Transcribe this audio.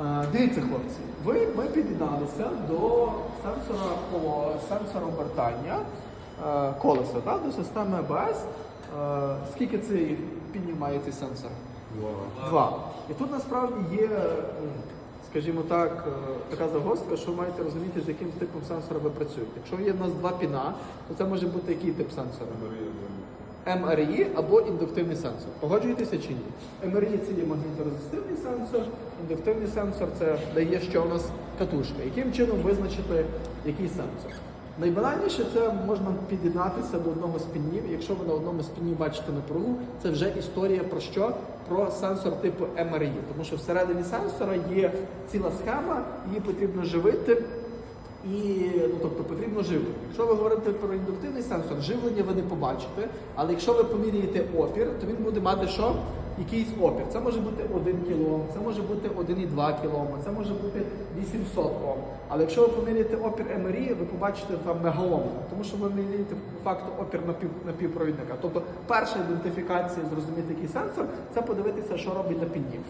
Е, Дивіться, хлопці, ви ми під'єдналися до сенсора сенсора обертання е, колеса так, до системи ABS. Е, Скільки цей піднімає цей сенсор? Два. І тут насправді є, скажімо так, така загостка, що ви маєте розуміти, з яким типом сенсора ви працюєте. Якщо є в нас два піна, то це може бути який тип сенсора? МРІ або індуктивний сенсор. Погоджуєтеся чи ні? МРІ це є магніторезистивний сенсор, індуктивний сенсор це дає, що у нас катушка. Яким чином визначити який сенсор? Найбанальніше це можна під'єднатися до одного з пінів. Якщо ви на одному з пінів бачите напругу, це вже історія про що? Про сенсор типу МРІ. Тому що всередині сенсора є ціла схема, її потрібно живити. І ну, тобто потрібно живлення. Якщо ви говорите про індуктивний сенсор, живлення ви не побачите, але якщо ви поміряєте опір, то він буде мати що? Якийсь опір. Це може бути 1 кОм, це може бути 1,2 кОм, це може бути 800 Ом. Але якщо ви поміряєте опір МРІ, ви побачите там мегаом, тому що ви міряєте по факту опір напів, напівпровідника. Тобто перша ідентифікація, зрозуміти який сенсор, це подивитися, що робить на піні.